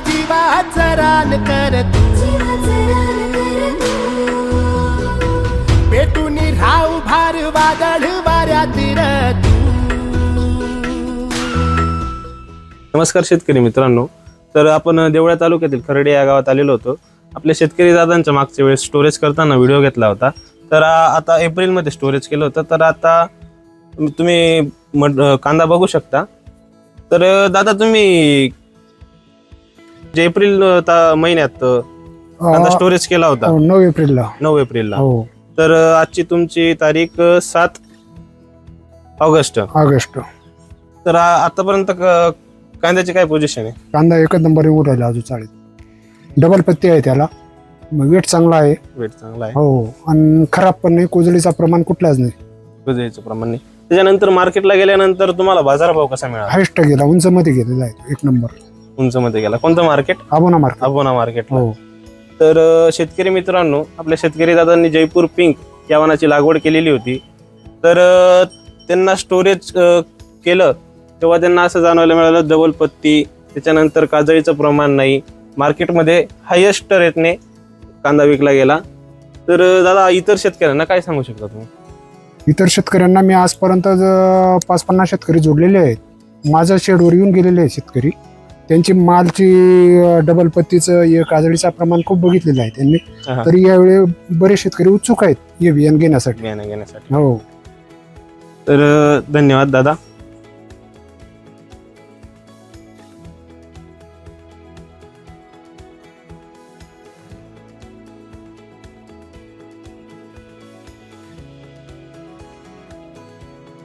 जीवाचं रान कर तू पेटून राहू भार वादळ वाऱ्या तू नमस्कार शेतकरी मित्रांनो. तर आपण देवळा तालुक्यातील खर्डे या गावात आलेलो होतो. आपल्या शेतकरी दादांच्या मागच्या वेळेस स्टोरेज करताना व्हिडिओ घेतला होता. तर आता एप्रिलमध्ये स्टोरेज केलं होतं. तर आता तुम्ही मड- कांदा बघू शकता. तर दादा तुम्ही जे एप्रिल ता- महिन्यात कांदा स्टोरेज केला होता. हो, नऊ एप्रिलला. नऊ एप्रिलला. हो. तर आजची तुमची तारीख सात ऑगस्ट. ऑगस्ट. तर आ- आतापर्यंत क- कांद्याची काय पोझिशन आहे? कांदा एकच नंबर येऊन राहिला अजून चाळीत. डबल पत्ती आहे त्याला. वेट चांगला आहे. वेट चांगला आहे. हो. आणि खराब पण नाही कोजळीचा प्रमाण कुठलाच नाही. विजेचं प्रमाण नाही. त्याच्यानंतर मार्केटला गेल्यानंतर तुम्हाला बाजारभाव कसा मिळाला? हायस्ट गेला उंच मध्ये गेलेला आहे तो, एक नंबर. मध्ये गेला. कोणतं मार्केट आबोना मार्केट अबोना मार्केटला हो. तर अं, शेतकरी मित्रांनो आपल्या शेतकरी दादांनी जयपूर पिंक या वाणाची लागवड केलेली होती. तर अं, त्यांना स्टोरेज केलं. तेव्हा त्यांना असं जाणवायला मिळालं डबल पत्ती त्याच्यानंतर काजळीचं प्रमाण नाही. मार्केटमध्ये हायेस्ट रेटने कांदा विकला गेला. तर अं, दादा इतर शेतकऱ्यांना काय सांगू शकता तुम्ही? इतर शेतकऱ्यांना मी आजपर्यंत ज- पाच पन्नास शेतकरी जोडलेले आहेत माझ्या शेडवर येऊन गेलेले आहेत शेतकरी. त्यांची मालची डबल पत्तीचं हे काजळीचा प्रमाण खूप बघितलेलं आहे त्यांनी. हा. तरी यावेळी बरेच शेतकरी उत्सुक आहेत हे बियाण घेण्यासाठी. बियाणं घेण्यासाठी. हो. तर अं, धन्यवाद दादा.